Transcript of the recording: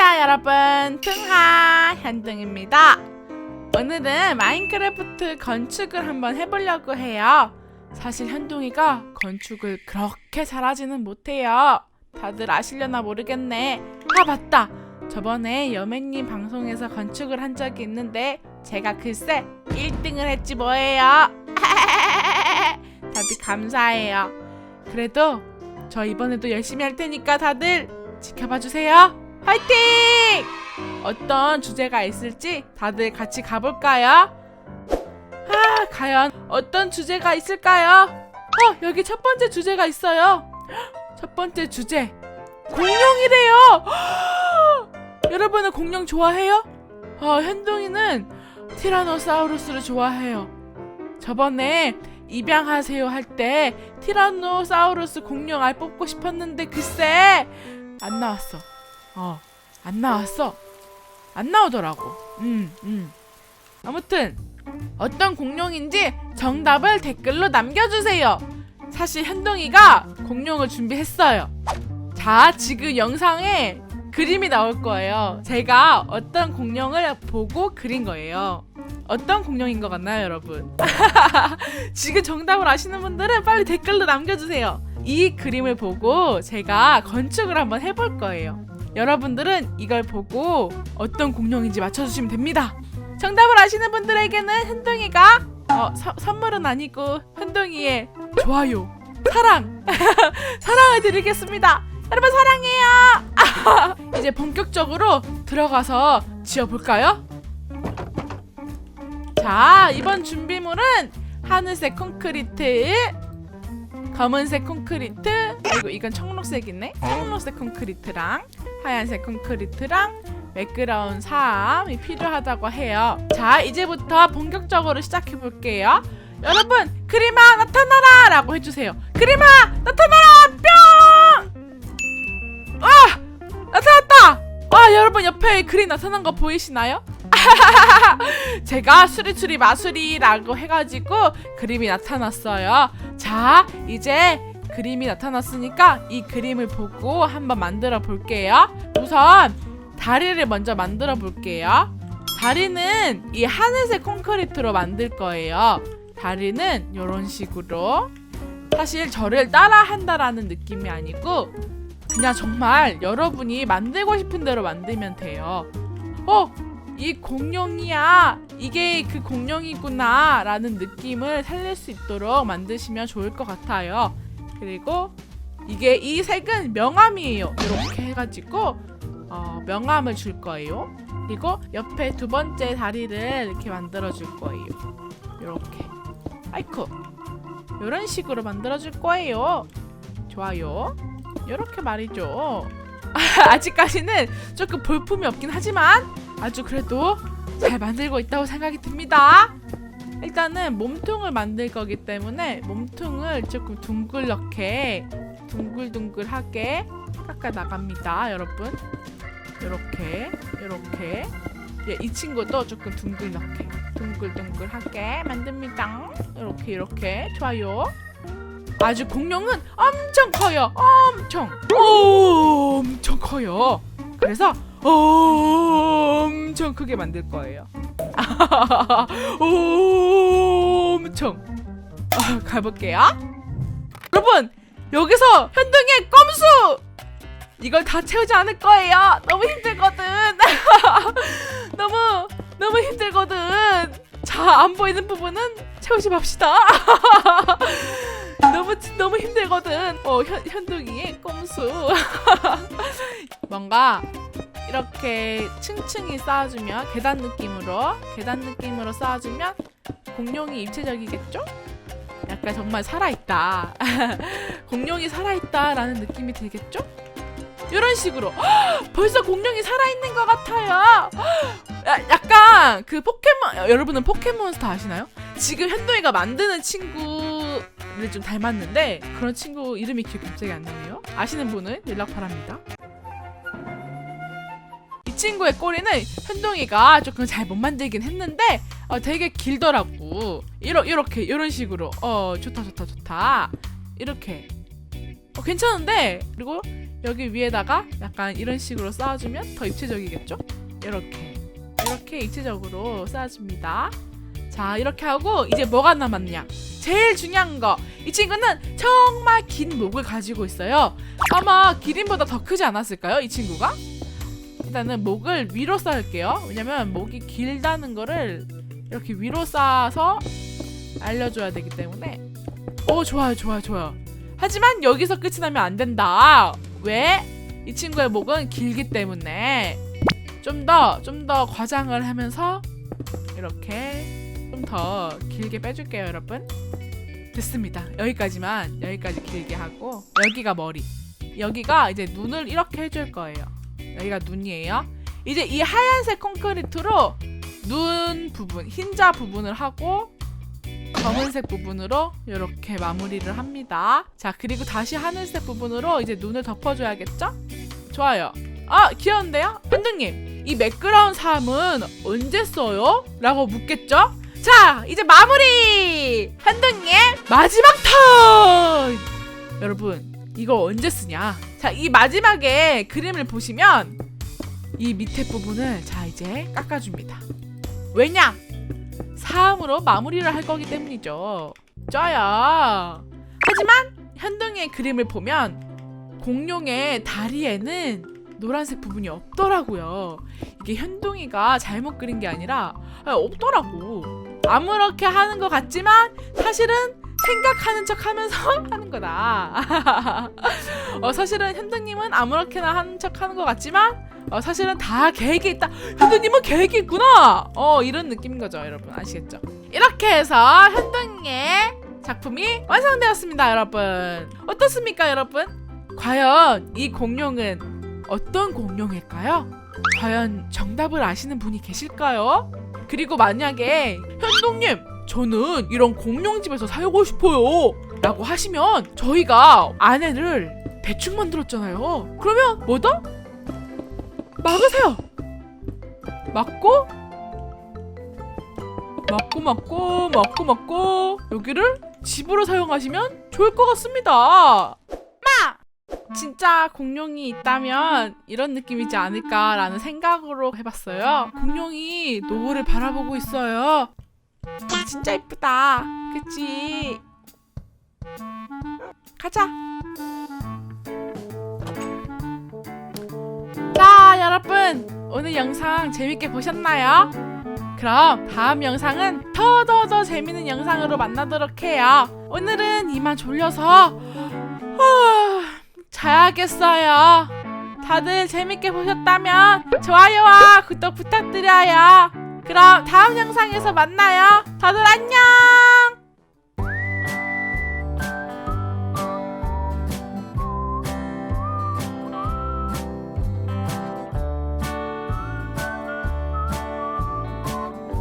안녕하세요 여러분. 퉁하 현둥입니다. 오늘은 마인크래프트 건축을 한번 해보려고 해요. 사실 현둥이가 건축을 그렇게 잘하지는 못해요. 다들 아시려나 모르겠네. 아 맞다. 저번에 여매님 방송에서 건축을 한 적이 있는데 제가 글쎄 1등을 했지 뭐예요. 다들 감사해요. 그래도 저 이번에도 열심히 할 테니까 다들 지켜봐 주세요. 화이팅! 어떤 주제가 있을지 다들 같이 가볼까요? 아, 과연 어떤 주제가 있을까요? 어, 여기 첫 번째 주제가 있어요. 첫 번째 주제. 공룡이래요! 여러분은 공룡 좋아해요? 어, 현동이는 티라노사우루스를 좋아해요. 저번에 입양하세요 할 때 티라노사우루스 공룡 알 뽑고 싶었는데 글쎄 안 나왔어. 어, 안 나왔어. 안 나오더라고. 음, 음. 아무튼 어떤 공룡인지 정답을 댓글로 남겨주세요. 사실 현동이가 공룡을 준비했어요. 자, 지금 영상에 그림이 나올 거예요. 제가 어떤 공룡을 보고 그린 거예요. 어떤 공룡인 것 같나요, 여러분? 지금 정답을 아시는 분들은 빨리 댓글로 남겨주세요. 이 그림을 보고 제가 건축을 한번 해볼 거예요. 여러분들은 이걸 보고 어떤 공룡인지 맞춰주시면 됩니다. 정답을 아시는 분들에게는 흔둥이가 어, 서- 선물은 아니고 흔둥이의 좋아요, 사랑, 사랑을 드리겠습니다. 여러분 사랑해요. 이제 본격적으로 들어가서 지어볼까요? 자, 이번 준비물은 하늘색 콘크리트, 검은색 콘크리트, 그리고 이건 청록색이네. 청록색 콘크리트랑 하얀색 콘크리트랑 매끄러운 사암이 필요하다고 해요. 자, 이제부터 본격적으로 시작해 볼게요. 여러분, 그림아 나타나라! 라고 해주세요. 그림아 나타나라! 뿅! 아! 나타났다! 와, 여러분 옆에 그림 나타난 거 보이시나요? 제가 수리수리 마수리라고 해가지고 그림이 나타났어요. 자, 이제 그림이 나타났으니까 이 그림을 보고 한번 만들어 볼게요. 우선 다리를 먼저 만들어 볼게요. 다리는 이 하늘색 콘크리트로 만들 거예요. 다리는 이런 식으로. 사실 저를 따라 한다라는 느낌이 아니고 그냥 정말 여러분이 만들고 싶은 대로 만들면 돼요. 어, 이 공룡이야. 이게 그 공룡이구나. 라는 느낌을 살릴 수 있도록 만드시면 좋을 것 같아요. 그리고 이게 이 색은 명암이에요. 이렇게 해가지고 어, 명암을 줄 거예요. 그리고 옆에 두 번째 다리를 이렇게 만들어 줄 거예요. 이렇게. 아이쿠. 이런 식으로 만들어 줄 거예요. 좋아요. 이렇게 말이죠. 아직까지는 조금 볼품이 없긴 하지만 아주 그래도 잘 만들고 있다고 생각이 듭니다. 일단은 몸통을 만들 거기 때문에 몸통을 조금 둥글렇게 둥글둥글하게 깎아 나갑니다, 여러분. 이렇게 이렇게 예, 이 친구도 조금 둥글렇게 둥글둥글하게 만듭니다. 이렇게 이렇게 좋아요. 아주 공룡은 엄청 커요. 엄청 엄청 커요. 그래서 엄청 크게 만들 거예요. 엄청 아, 가볼게요. 여러분 여기서 현동의 꼼수 이걸 다 채우지 않을 거예요. 너무 힘들거든. 너무 너무 힘들거든. 자 안 보이는 부분은 채우지 맙시다. 너무 너무 힘들거든. 어 현, 현동이의 꼼수. 뭔가 이렇게 층층이 쌓아주면 계단 느낌으로 계단 느낌으로 쌓아주면 공룡이 입체적이겠죠? 약간 정말 살아있다. 공룡이 살아있다라는 느낌이 들겠죠? 이런 식으로 헉, 벌써 공룡이 살아있는 것 같아요. 야, 약간 그 포켓몬 여러분은 포켓몬스터 아시나요? 지금 현동이가 만드는 친구를 좀 닮았는데 그런 친구 이름이 기억 갑자기 안 나네요. 아시는 분은 연락 바랍니다. 이 친구의 꼬리는 현동이가 조금 잘 못 만들긴 했는데 어, 되게 길더라고. 이러, 이렇게 이런 식으로 어 좋다 좋다 좋다 이렇게 어, 괜찮은데 그리고 여기 위에다가 약간 이런 식으로 쌓아주면 더 입체적이겠죠? 이렇게 이렇게 입체적으로 쌓아줍니다. 자 이렇게 하고 이제 뭐가 남았냐? 제일 중요한 거. 이 친구는 정말 긴 목을 가지고 있어요. 아마 기린보다 더 크지 않았을까요? 이 친구가? 일단은 목을 위로 쌓을게요. 왜냐면 목이 길다는 거를 이렇게 위로 쌓아서 알려줘야 되기 때문에. 오 좋아요 좋아요 좋아요. 하지만 여기서 끝이 나면 안 된다. 왜? 이 친구의 목은 길기 때문에 좀 더 좀더 과장을 하면서 이렇게 좀 더 길게 빼줄게요, 여러분. 됐습니다. 여기까지만 여기까지 길게 하고 여기가 머리. 여기가 이제 눈을 이렇게 해줄 거예요. 여기가 눈이에요. 이제 이 하얀색 콘크리트로 눈 부분, 흰자 부분을 하고 검은색 부분으로 이렇게 마무리를 합니다. 자, 그리고 다시 하늘색 부분으로 이제 눈을 덮어줘야겠죠? 좋아요. 아, 귀여운데요? 현등님, 이 매끄러운 삶은 언제 써요? 라고 묻겠죠? 자, 이제 마무리! 현등님, 마지막 턴! 여러분, 이거 언제 쓰냐? 자, 이 마지막에 그림을 보시면 이 밑에 부분을 자, 이제 깎아줍니다. 왜냐? 사음으로 마무리를 할 거기 때문이죠. 쪄요. 하지만 현동의 그림을 보면 공룡의 다리에는 노란색 부분이 없더라고요. 이게 현동이가 잘못 그린 게 아니라 아, 없더라고. 아무렇게 하는 것 같지만 사실은 생각하는 척 하면서 하는 거다. 어, 사실은 현동님은 아무렇게나 하는 척 하는 것 같지만 어, 사실은 다 계획이 있다. 현동님은 계획이 있구나. 어, 이런 느낌인 거죠, 여러분. 아시겠죠? 이렇게 해서 현동의 작품이 완성되었습니다, 여러분. 어떻습니까, 여러분? 과연 이 공룡은 어떤 공룡일까요? 과연 정답을 아시는 분이 계실까요? 그리고 만약에 현동님, 저는 이런 공룡집에서 살고 싶어요. 라고 하시면 저희가 아내를 대충 만들었잖아요. 그러면 뭐다? 막으세요. 막고 막고 막고 막고 막고 여기를 집으로 사용하시면 좋을 것 같습니다. 마! 진짜 공룡이 있다면 이런 느낌이지 않을까라는 생각으로 해봤어요. 공룡이 노을을 바라보고 있어요. 아, 진짜 이쁘다. 그치? 가자. 자, 여러분. 오늘 영상 재밌게 보셨나요? 그럼 다음 영상은 더더더 재밌는 영상으로 만나도록 해요. 오늘은 이만 졸려서 후, 자야겠어요. 다들 재밌게 보셨다면 좋아요와 구독 부탁드려요. 그럼 다음 영상에서 만나요. 다들 안녕!